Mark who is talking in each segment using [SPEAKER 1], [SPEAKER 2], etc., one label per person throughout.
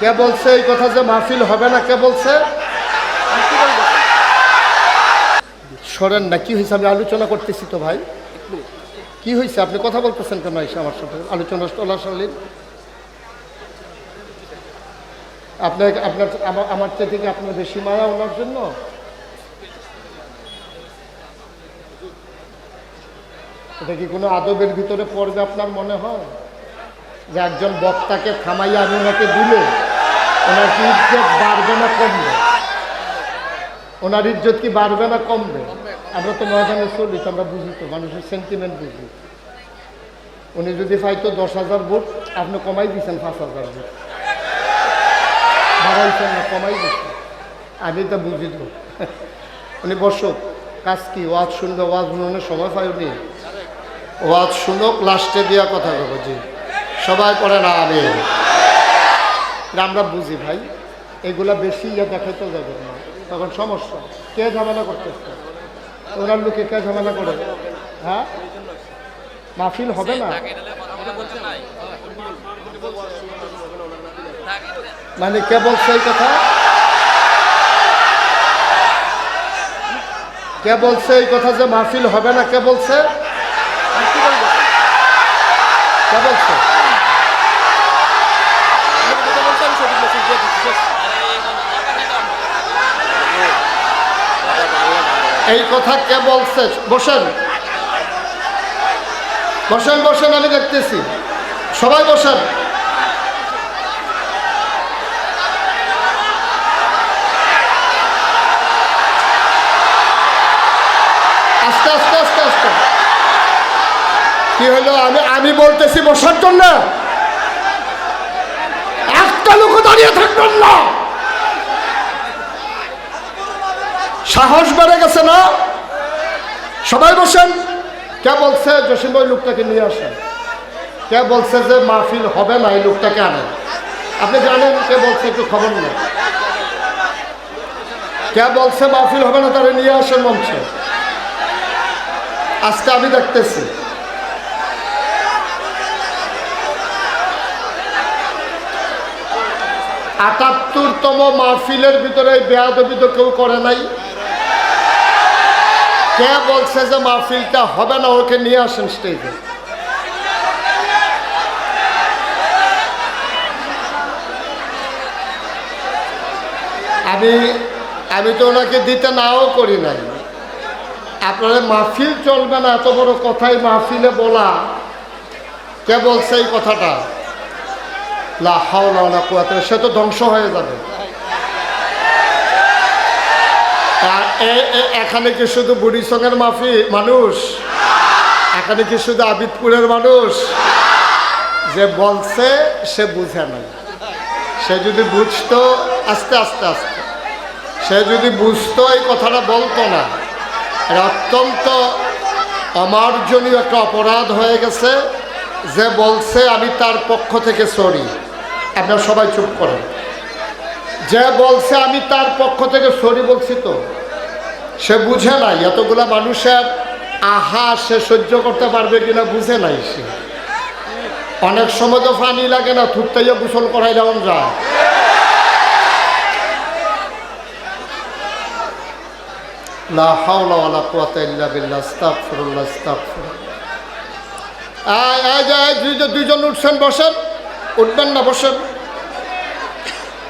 [SPEAKER 1] কে বলছে এই কথা যে মাহফিল হবে না? কে বলছে? সরেন না, কি হয়েছে? আমি আলোচনা করতেছি তো ভাই। কি হয়েছে? আপনি কথা বলতেছেন কেন এসে আমার সাথে? আলোচনা চলাশালীন আপনার আপনার আমার চেয়ে থেকে আপনার বেশি মায়া ওনার জন্য? এটা কি কোনো আদবের ভিতরে পড়বে আপনার মনে হয়? যে একজন বক্তাকে থামাইয়া আমি ওনাকে দিলে? ওনার কি ইজ্জত বাড়বে না কমবে? ওনার ইজ্জত কি বাড়বে না কমবে? আমরা তো ময়দানে চলি তো আমরা বুঝি তো, মানুষের সেন্টিমেন্ট বুঝি। উনি যদি পাইতো দশ হাজার ভোট, আপনি কমাই দিয়েছেন পাঁচ হাজার ভোট। বাড়াইছেন না, কমাই দিচ্ছেন আমি তো বুঝি তো। উনি বসুক কাজ কি? ওয়াজ শুনবে ওয়াজ শুনানোর সময় পাই উনি? ওয়াজ শুনুক, লাস্টে দিয়া কথা বলব জি। সবাই পড়ে না আমি আমরা বুঝি ভাই। এগুলা বেশি ইয়ে দেখাইতে যাবে না। তখন সমস্যা। কে ঝামেলা করতেছে? ওনার লোকে কে ঝামেলা করে? হ্যাঁ? মাহফিল হবে না? মানে কে বলছে এই কথা? কে বলছে এই কথা যে মাহফিল হবে না? কে বলছে? কে বলছে? এই কথা কে বলছে? বসেন। বসেন বসেন, আমি দেখতেছি। সবাই বসেন। আস্তে আস্তে আস্তে আস্তে। কি হলো? আমি আমি বলতেছি বসার জন্য? একটা লোক দাঁড়িয়ে থাকবেন না। সাহস বেড়ে গেছে না? সবাই বসেন। কে বলছে জসিম ওই লোকটাকে নিয়ে আসেন? কে বলছে যে মাহফিল হবে না, এই লোকটাকে আনেন? আপনি জানেন কে বলছে, একটু খবর নেই কে বলছে মাহফিল হবে না, তারা নিয়ে আসেন মঞ্চে। আজকে আমি দেখতেছি। আটাত্তরতম মাহফিলের ভিতরে বেয়াদবি তো কেউ করে নাই। কে বলছে যে মাহফিলটা হবে না, ওকে নিয়ে আসেন স্টেজে আমি আমি তো ওনাকে দিতে নাও করি নাই। আপনারা মাহফিল চলবে না, এত বড় কথাই মাহফিলে বলা। কে বলছে এই কথাটা? লা হাওলা ওয়ালা কুওয়াতা সে তো ধ্বংস হয়ে যাবে। এখানে কি শুধু বুড়ি সঙ্গের মাফি মানুষ? এখানে কি শুধু আবিদপুরের মানুষ? যে বলছে, সে বুঝে না। সে যদি বুঝতো, আস্তে আস্তে আস্তে। সে যদি বুঝতো, এই কথাটা বলতো না। অত্যন্ত অমার্জনীয় একটা অপরাধ হয়ে গেছে। যে বলছে, আমি তার পক্ষ থেকে সরি। আপনারা সবাই চুপ করেন। যে বলছে, আমি তার পক্ষ থেকে সরি বলছি তো। সে বুঝে নাই, এতগুলা মানুষের আহা, সে সহ্য করতে পারবে কিনা বুঝে নাই সে। অনেক সময় তো পানি লাগে না থুকতাইয়া গোসল করাই যেমন যায়। দুইজন উঠছেন, বসেন। উঠবেন না, বসেন।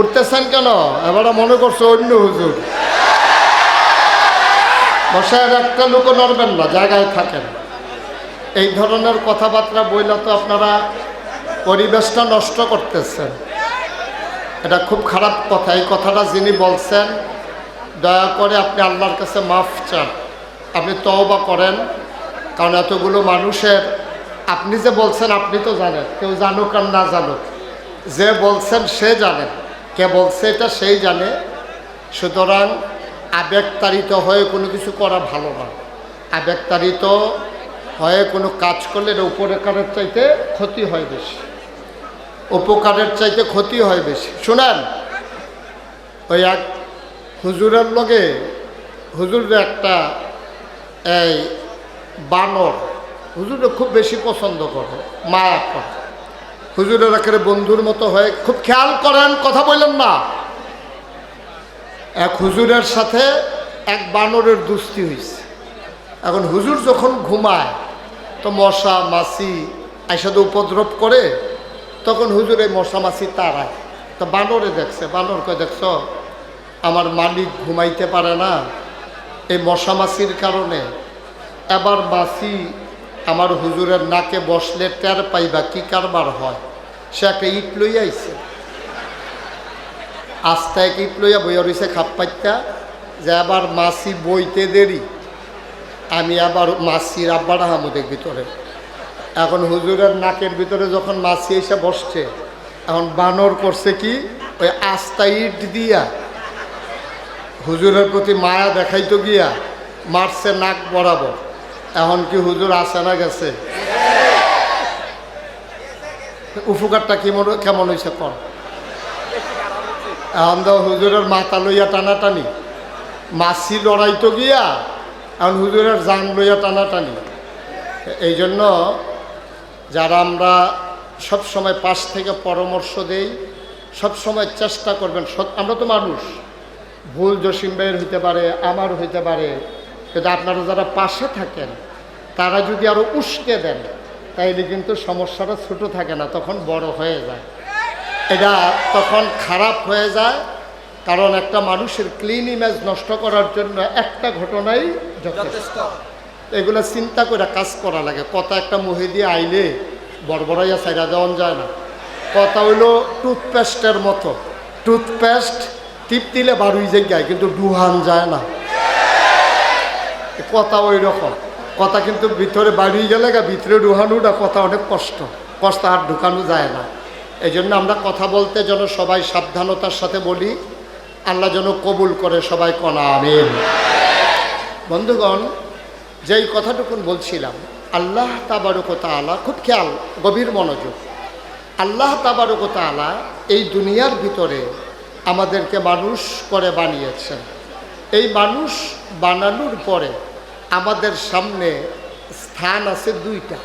[SPEAKER 1] উঠতেছেন কেন? এবারে মনে করছ অন্য হুজুর। বসার একটা লোকও নড়বেন না, জায়গায় থাকেন। এই ধরনের কথাবার্তা বইলে তো আপনারা পরিবেশটা নষ্ট করতেছেন। এটা খুব খারাপ কথা। এই কথাটা যিনি বলছেন, দয়া করে আপনি আল্লাহর কাছে মাফ চান। আপনি তওবা করেন, কারণ এতগুলো মানুষের, আপনি যে বলছেন, আপনি তো জানেন। কেউ জানুক আর না জানুক। যে বলছেন সে জানেন কে বলছে এটা সেই জানে। সুতরাং আবেগতাড়িত হয়ে কোনো কিছু করা ভালো না। আবেগতাড়িত হয়ে কোনো কাজ করলে এটা উপকারের চাইতে ক্ষতি হয় বেশি। উপকারের চাইতে ক্ষতি হয় বেশি। শুনেন, ওই এক হুজুরের লগে হুজুরের একটা এই বানর হুজুরে খুব বেশি পছন্দ করে, মায়া করে। হুজুরের একেবারে বন্ধুর মতো হয়ে খুব খেয়াল করেন, কথা বললেন না। এক হুজুরের সাথে এক বানরের দুস্তি হয়েছে এখন হুজুর যখন ঘুমায়, তো মশা, মাছি একসাথে উপদ্রব করে, তখন হুজুর এই মশা, মাছি তাড়ায় তো বানরে দেখছে বানরকে দেখছ, আমার মালিক ঘুমাইতে পারে না। এই মশা, মাছির কারণে এবার মাছি আমার হুজুরের নাকে বসলে টের পাইবা কি কারবার হয়। সে একটা ইট লইয়া আইছে আস্তে এক ইট লইয়া বইয়া রয়েছে খাপ পাইতা যে আবার মাছি বইতে দেরি। আমি আবার মাছির আব্বাটা হামুদের ভিতরে। এখন হুজুরের নাকের ভিতরে যখন মাছি এসে বসছে, এখন বানর করছে কি? ওই আস্তা ইট দিয়া। হুজুরের প্রতি মায়া দেখাইতো গিয়া, মারছে নাক বরাবর। এখন কি হুজুর আসে না গেছে? উপকারটা কেমন কেমন হয়েছে কর? তো হুজুরের মাথা লইয়া টানাটানি। মাছি লড়াইতো গিয়া, এখন হুজুরের জান লইয়া টানাটানি। এই জন্য যারা আমরা সব সময় পাশ থেকে পরামর্শ দেই, সব সময় চেষ্টা করবেন আমরা তো মানুষ। ভুল জসিম ভাইয়ের হইতে পারে আমার হইতে পারে। কিন্তু আপনারা যারা পাশে থাকেন, তারা যদি আরও উস্কে দেন, তাইলে কিন্তু সমস্যাটা ছোট থাকে না, তখন বড় হয়ে যায়। এটা তখন খারাপ হয়ে যায়, কারণ একটা মানুষের ক্লিন ইমেজ নষ্ট করার জন্য একটা ঘটনাই যথেষ্ট। এগুলো চিন্তা করে কাজ করা লাগে। কথা একটা মুহে দিয়ে আইলে বড়বড়াইয়া সাইডা দেওয়ান যায় না। কথা হইল টুথপেস্টের মতো। টুথপেস্ট টিপ দিলে বারুই জায়গায় কিন্তু ডুহান যায় না। কথা ওই রকম। কথা কিন্তু ভিতরে বাড়িয়ে গেলে গা, ভিতরে ঢুকানোটা কথা অনেক কষ্ট। কষ্ট আর ঢুকানো যায় না। এই জন্য আমরা কথা বলতে যেন সবাই সাবধানতার সাথে বলি, আল্লাহ যেন কবুল করে সবাই কনা, আমিন। বন্ধুগণ, যেই কথাটুকুন বলছিলাম, আল্লাহ তাবারকতা আলা খুব খেয়াল, গভীর মনোযোগ। আল্লাহ তাবারকতা আলা এই দুনিয়ার ভিতরে আমাদেরকে মানুষ করে বানিয়েছেন। এই মানুষ বানানোর পরে আমাদের সামনে স্থান আছে দুইটা,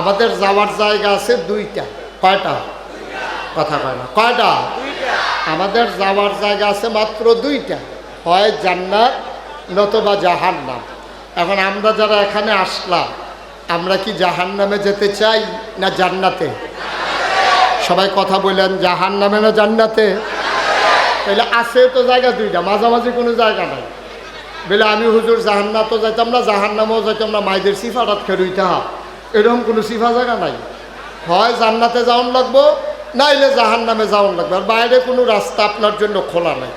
[SPEAKER 1] আমাদের যাওয়ার জায়গা আছে দুইটা, কয়টা? কথা কয় না। কয়টা? আমাদের যাওয়ার জায়গা আছে মাত্র দুইটা। হয় জান্নাত নতবা জাহান্নাম। এখন আমরা যারা এখানে আসলাম, আমরা কি জাহান্নামে যেতে চাই না জান্নাতে? সবাই কথা বললেন জাহান্নামে না জান্নাতে? তাহলে আছে তো জায়গা দুইটা, মাঝামাঝি কোনো জায়গা নাই। বলে আমি হুজুর জাহান্নাতও যাইতাম না, জাহান্নামেও যাইতাম না মাইদের সিফাটাত খেরুইতে হা এরকম কোনো সিফা জায়গা নাই। হয় জান্নাতে যাওয়ান লাগবো নাইলে জাহান নামে যাওয়ার লাগবে। আর বাইরে কোনো রাস্তা আপনার জন্য খোলা নাই।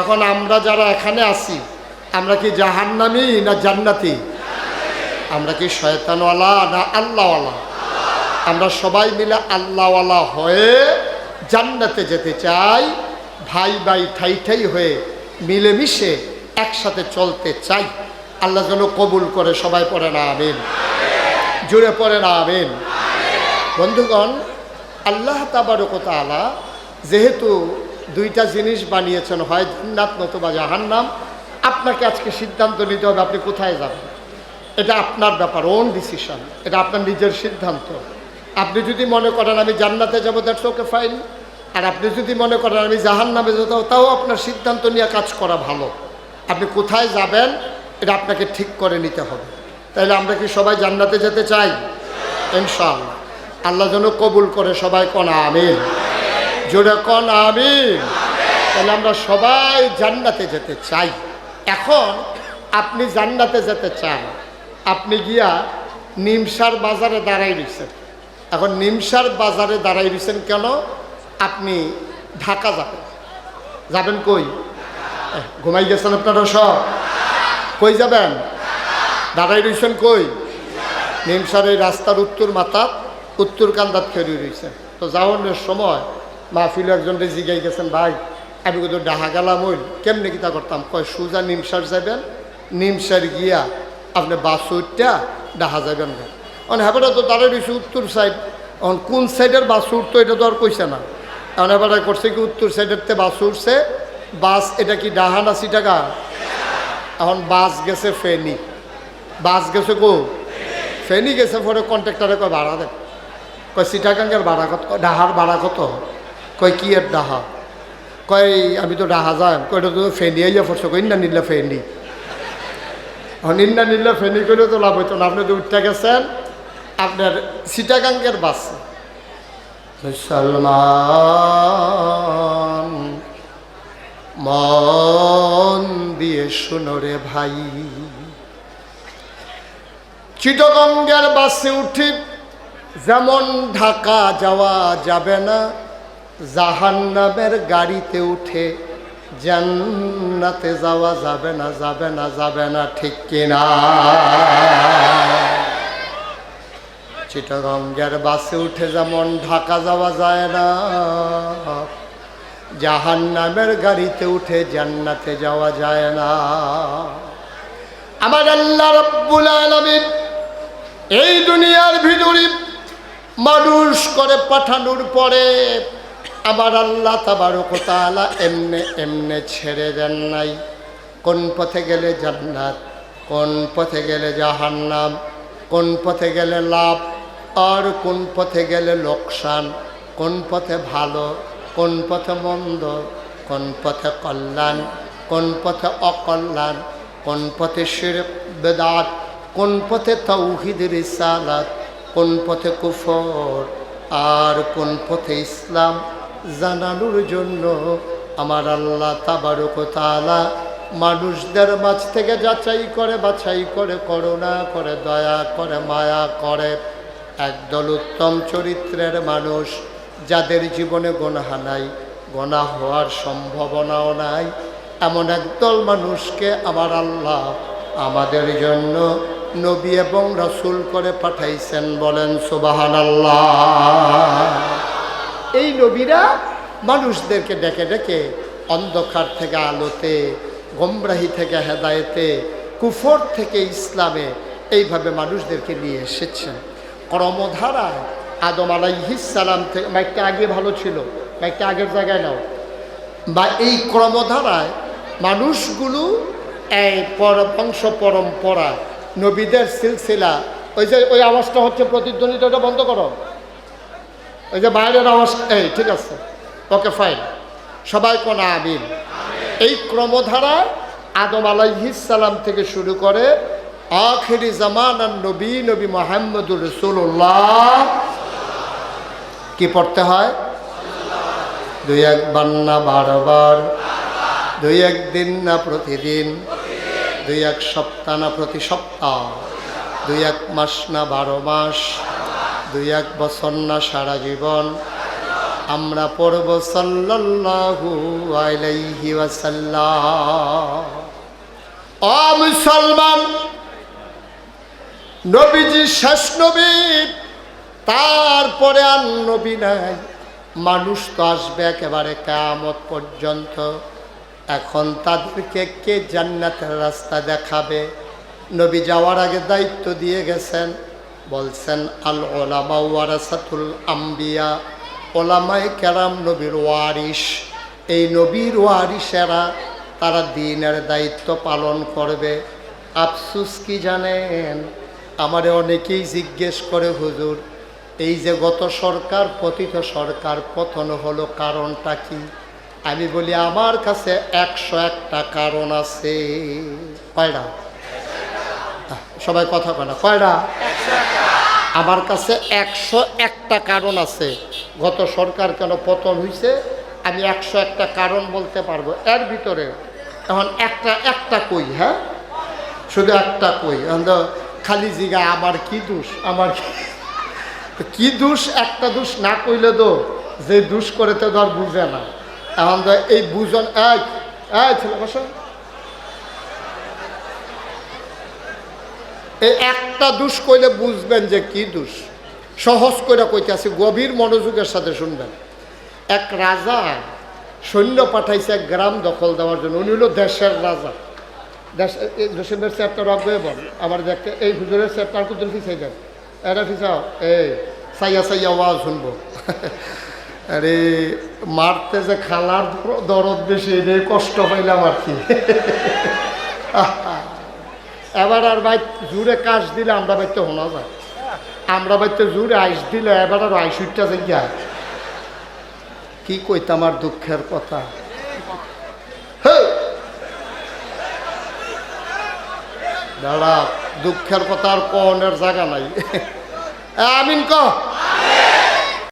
[SPEAKER 1] এখন আমরা যারা এখানে আছি, আমরা কি জাহান্নামি না জান্নাতি? আমরা কি শয়তানওয়ালা না আল্লাহওয়ালা? আমরা সবাই মিলে আল্লাহওয়ালা হয়ে জান্নাতে যেতে চাই, ভাই ভাই ঠাই ঠাই হয়ে মিলেমিশে একসাথে চলতে চাই। আল্লাহ যেন কবুল করে সবাই পড়ে না, আমিন। জুড়ে পড়ে না, আমিন। বন্ধুগণ আল্লাহ তাবারকত আলা যেহেতু দুইটা জিনিস বানিয়েছেন, হয় জান্নাত নতুবা জাহান্নাম, আপনাকে আজকে সিদ্ধান্ত নিতে হবে আপনি কোথায় যাবেন। এটা আপনার ব্যাপার ওন ডিসিশন এটা আপনার নিজের সিদ্ধান্ত। আপনি যদি মনে করেন আমি জান্নাতে যাব দ্যাটস ওকে ফাইন আর আপনি যদি মনে করেন আমি জাহান নামে যেতে তাও আপনার সিদ্ধান্ত নিয়ে কাজ করা ভালো। আপনি কোথায় যাবেন, এটা আপনাকে ঠিক করে নিতে হবে। তাইলে আমরা কি সবাই জান্নাতে যেতে চাই? ইনশাআল্লাহ। আল্লাহ যেন কবুল করে সবাই কন, আমিন। জোরে কন, আমিন। তাহলে আমরা সবাই জান্নাতে যেতে চাই। এখন আপনি জান্নাতে যেতে চান, আপনি গিয়া নিমসার বাজারে দাঁড়াই রয়েছেন এখন নিমসার বাজারে দাঁড়াই রয়েছেন কেন? আপনি ঢাকা যাবেন। যাবেন কই? ঘুমাই গেছেন আপনারা সব? কই যাবেন? দাঁড়াই রয়েছেন কই? নিমসার এই রাস্তার উত্তর মাথা উত্তর কান্দাত খেয়ে রয়েছে। তো যাওয়ানোর সময় মাহফিল একজনকে জিগাই গেছেন, ভাই, আমি কিন্তু ডাহা গেলাম ওই কেমনি কিতা করতাম? কয়, সোজা নিমসার যাবেন নিমসার গিয়া আপনি বাস উঠটা ডাহা যাবেন না অন হ্যাঁ তো দাঁড়াই রয়েছে উত্তর সাইড। এখন কোন সাইডের বাস উঠতো এটা তো আর কইছে না। এখন এবার করছে কি উত্তর সাইডের তে বাস উঠছে বাস, এটা কি ডাহা না সিটাকা এখন বাস গেছে ফেনি। বাস গেছে কো? ফেনি গেছে, পরে কন্ট্রাক্টরে কয়, ভাড়া দেন। কয় সিটাগাঙ্গের ভাড়া কত? ডাহার ভাড়া কত? কয় কি এর ডাহা? কয় আমি তো ডাহা যাই কয়টা তো ফেনি আইয়া পড়ছো কই না নিলে ফেনি। নিন্না নিলে ফেনি করে তো লাভ হইতো না। আপনি তো উঠতে গেছেন। আপনার সিটাগাঙ্গের বাস মুসলমান মন দিয়ে শুনো রে ভাই। চিটগঙ্গের বাসে উঠি যেমন ঢাকা যাওয়া যাবে না, জাহান্নামের গাড়িতে উঠে জান্নাতে যাওয়া যাবে না যাবে না যাবে না, ঠিক কিনা? চিটগঙ্গের বাসে উঠে যেমন ঢাকা যাওয়া যায় না, জাহান্নামের গাড়িতে উঠে জান্নাতে যাওয়া যায় না। আমার আল্লাহ রব্বুল আলামিন এই দুনিয়ার ভিতরে মানুষ করে পাঠানোর পরে আমার আল্লাহ তাবারকতালা এমনে এমনে ছেড়ে দেন নাই কোন পথে গেলে জান্নাত কোন পথে গেলে জাহান্নাম কোন পথে গেলে লাভ আর কোন পথে গেলে লোকসান কোন পথে ভালো কোন পথে মন্দ কোন পথে কল্যাণ কোন পথে অকল্যাণ কোন পথে শির বেদাত কোন পথে তৌহিদ রিসালাত কোন পথে কুফর আর কোন পথে ইসলাম জানানোর জন্য আমার আল্লাহ তাবারক তাআলা মানুষদের মাঝ থেকে যাচাই করে, বাছাই করে, করুণা করে, দয়া করে, মায়া করে। একদল উত্তম চরিত্রের মানুষ যাদের জীবনে গোনাহা নাই গোনা হওয়ার সম্ভাবনাও নাই। এমন একদল মানুষকে আমার আল্লাহ আমাদের জন্য নবী এবং রসুল করে পাঠাইছেন বলেন সুবাহান এই নবীরা মানুষদেরকে ডেকে ডেকে অন্ধকার থেকে আলোতে, গমরাহি থেকে হেদায়েতে, কুফর থেকে ইসলামে এইভাবে মানুষদেরকে নিয়ে এসেছেন। কর্মধারায় আদম আলাইহিসালাম থেকে মাইকটা আগে ভালো ছিল, মাইকটা আগের জায়গায় নাও। বা এই ক্রমধারায় মানুষগুলো এই পর, বংশ পরম্পরা নবীদের সিলসিলা। ওই যে, ওই আওয়াজটা হচ্ছে প্রতিদ্বন্দ্বিতা ওটা বন্ধ করো। ওই যে বাইরের আওয়াজ, এই, ঠিক আছে। ওকে ফাইন সবাই কোন আমিন? এই ক্রমধারায় আদম আলাইহিসালাম থেকে শুরু করে আখেরি জামান আর নবী নবী মোহাম্মদুর রসুল্লাহ কি পড়তে হয়? দুই এক বান্না বারবার, দুই একদিন না প্রতিদিন। দুই এক সপ্তাহ না প্রতি সপ্তাহ, দুই এক মাস না বারো মাস, দুই এক বছর না সারা জীবন। আমরা পড়ব সাল্লাল্লাহু আলাইহি ওয়াসাল্লাম। ও মুসলমান, নবীজি শেষ নবী, তারপরে আর নবী নাই। মানুষ তো আসবে একেবারে কেয়ামত পর্যন্ত। এখন তাদেরকে কে জান্নাতের রাস্তা দেখাবে? নবী যাওয়ার আগে দায়িত্ব দিয়ে গেছেন। বলছেন আল ওলামা ওয়ারাসাতুল আম্বিয়া ওলামাই কেরাম নবীর ওয়ারিস এই নবীর ওয়ারিসেরা তারা দিনের দায়িত্ব পালন করবে। আফসুস কি জানেন? আমারে অনেকেই জিজ্ঞেস করে, হুজুর, এই যে গত সরকার, পতিত সরকার, পতন হলো কারণটা কি? আমি বলি, আমার কাছে একশো একটা কারণ আছে। কয়টা? সবাই কথা কয় না। কয়টা? আমার কাছে একশো একটা কারণ আছে। গত সরকার কেন পতন হয়েছে আমি একশো একটা কারণ বলতে পারব। এর ভিতরে এখন একটা একটা কই হ্যাঁ? শুধু একটা কই। খালি জিগা, আমার কি দোষ? আমার কি দোষ? একটা দোষ না কইলে তো যে দোষ করে তো ধর বুঝে না। তো এই বুঝন এই এই ছেলে বসো। এই একটা দোষ কইলে বুঝবেন যে কি দোষ। সহজ করে কইতেছি গভীর মনোযোগের সাথে শুনবেন। এক রাজা সৈন্য পাঠাইছে এক গ্রাম দখল দেওয়ার জন্য, উনি হলো দেশের রাজা। দেশ, এই জসিমের চেয়ারটা বল। আমার দেখতে, এই হুজুরের চেয়ারটা আর কুতুল ফিসাই এটা ফিসাও, এই, সাইয়া সাইয়া আওয়াজ শুনব। আরে, মারতে যে খালার দরদ বেশি, এটাই কষ্ট পাইলাম আর কি। এবার আর ভাই জুড়ে কাজ দিলে আমরা বাইতে শোনা যায়। আমরা বাড়িতে জোরে আইস দিলে এবার আর আইস উঠটা যাইয়া কি কইতাম আর দুঃখের কথা? দাঁড়া, দুঃখের কথা আর কনের জায়গা নাই। আমিন ক।